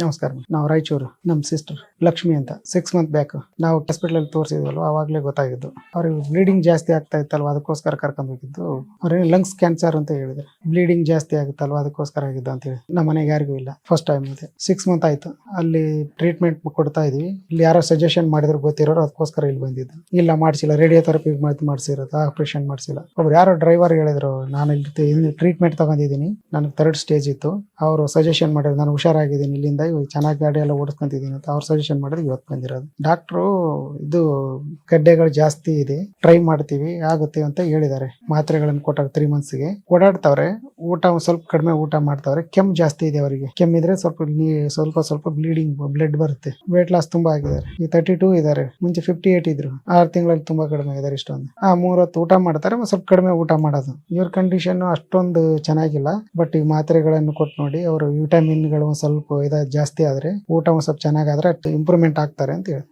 ನಮಸ್ಕಾರ ನಾವು ರಾಯಚೂರು, ನಮ್ಮ ಸಿಸ್ಟರ್ ಲಕ್ಷ್ಮಿ ಅಂತ. ಸಿಕ್ಸ್ ಮಂತ್ ಬ್ಯಾಕ್ ನಾವು ಹಾಸ್ಪಿಟಲ್ ತೋರಿಸಿದ್ವಲ್ವ? ಅವಾಗಲೇ ಗೊತ್ತಾಗಿದ್ದು. ಅವ್ರಿಗೆ ಬ್ಲೀಡಿಂಗ್ ಜಾಸ್ತಿ ಆಗ್ತಾ ಇತ್ತಲ್ವ? ಅದಕ್ಕೋಸ್ಕರ ಕರ್ಕೊಂಡೋಗಿದ್ದು ಅವ್ರೇನು ಲಂಗ್ಸ್ ಕ್ಯಾನ್ಸರ್ ಅಂತ ಹೇಳಿದ್ರು. ಬ್ಲೀಡಿಂಗ್ ಜಾಸ್ತಿ ಆಗುತ್ತಲ್ವ? ಅದಕ್ಕೋಸ್ಕರ ಆಗಿದ್ದು ಅಂತ ಹೇಳಿ. ನಮ್ಮ ಮನೆಗೆ ಯಾರಿಗೂ ಇಲ್ಲ. ಫಸ್ಟ್ ಟೈಮ್ ಇದೆ ಸಿಕ್ಸ್ ಮಂತ್ ಆಯ್ತು. ಅಲ್ಲಿ ಟ್ರೀಟ್ಮೆಂಟ್ ಕೊಡ್ತಾ ಇದೀವಿ. ಇಲ್ಲಿ ಯಾರೋ ಸಜೆಷನ್ ಮಾಡಿದ್ರು ಗೊತ್ತಿರೋರು, ಅದಕ್ಕೋಸ್ಕರ ಇಲ್ಲಿ ಬಂದಿದ್ದು. ಇಲ್ಲ, ಮಾಡಿಸಿಲ್ಲ. ರೇಡಿಯೋಥೆರಪಿ ಮಾಡಿಸಿರೋದು. ಆಪರೇಷನ್ ಮಾಡಿಸಿಲ್ಲ. ಒಬ್ರು ಯಾರೋ ಡ್ರೈವರ್ ಹೇಳಿದ್ರು, ನಾನು ಇಲ್ಲಿ ಟ್ರೀಟ್ಮೆಂಟ್ ತಗೊಂಡಿದ್ದೀನಿ. ನನಗೆ ಥರ್ಡ್ ಸ್ಟೇಜ್ ಇತ್ತು. ಅವರು ಸಜೆಷನ್ ಮಾಡಿದ್ರು, ನಾನು ಹುಷಾರಾಗಿದ್ದೀನಿ. ಇಲ್ಲಿಂದ ಇವಾಗ ಚೆನ್ನಾಗಿ ಗಾಡಿ ಎಲ್ಲ ಓಡಿಸ್ಕೊಂತಿದ್ದೀನಿ ಅಂತ ಅವ್ರು ಸಜೆಷನ್ ಮಾಡಿದ್ರೆ ಇವತ್ತು ಬಂದಿರೋದು. ಡಾಕ್ಟ್ರು ಇದು ಗಡ್ಡೆಗಳು ಜಾಸ್ತಿ ಇದೆ ಟ್ರೈ ಮಾಡ್ತೀವಿ, ಆಗುತ್ತೆ ಅಂತ ಹೇಳಿದ್ದಾರೆ. ಮಾತ್ರೆಗಳನ್ನು ಕೊಟ್ಟಾಗ ತ್ರೀ ಮಂತ್ಸ್ಗೆ ಓಡಾಡ್ತಾವ್ರೆ ಊಟ ಸ್ವಲ್ಪ ಕಡಿಮೆ ಊಟ ಮಾಡ್ತಾವ್ರೆ. ಕೆಮ್ಮು ಜಾಸ್ತಿ ಇದೆ ಅವರಿಗೆ. ಕೆಮ್ಮಿದ್ರೆ ಸ್ವಲ್ಪ ಸ್ವಲ್ಪ ಸ್ವಲ್ಪ ಬ್ಲೀಡಿಂಗ್ ಬ್ಲಡ್ ಬರುತ್ತೆ. ವೇಟ್ ಲಾಸ್ ತುಂಬಾ ಆಗಿದ್ದಾರೆ. ಈ ತರ್ಟಿ ಟೂ ಇದ್ದಾರೆ. ಮುಂಚೆ ಫಿಫ್ಟಿ ಏಟ್ ಇದ್ರು. ಆರು ತಿಂಗಳಲ್ಲಿ ತುಂಬಾ ಕಡಿಮೆ ಇದ್ದಾರೆ ಇಷ್ಟೊಂದು. ಆ ಮೂರತ್ತು ಊಟ ಮಾಡ್ತಾರೆ ಸ್ವಲ್ಪ ಕಡಿಮೆ ಊಟ ಮಾಡೋದು. ಇವ್ರ ಕಂಡೀಷನ್ ಅಷ್ಟೊಂದು ಚೆನ್ನಾಗಿಲ್ಲ. ಬಟ್ ಈ ಮಾತ್ರೆಗಳನ್ನು ಕೊಟ್ಟು ನೋಡಿ, ಅವರು ವಿಟಮಿನ್ಗಳು ಸ್ವಲ್ಪ ಇದ ಜಾಸ್ತಿ ಆದ್ರೆ, ಊಟ ಸ್ವಲ್ಪ ಚೆನ್ನಾಗಾದ್ರೆ ಇಂಪ್ರೂವ್ಮೆಂಟ್ ಆಗ್ತಾರೆ ಅಂತ ಹೇಳಿ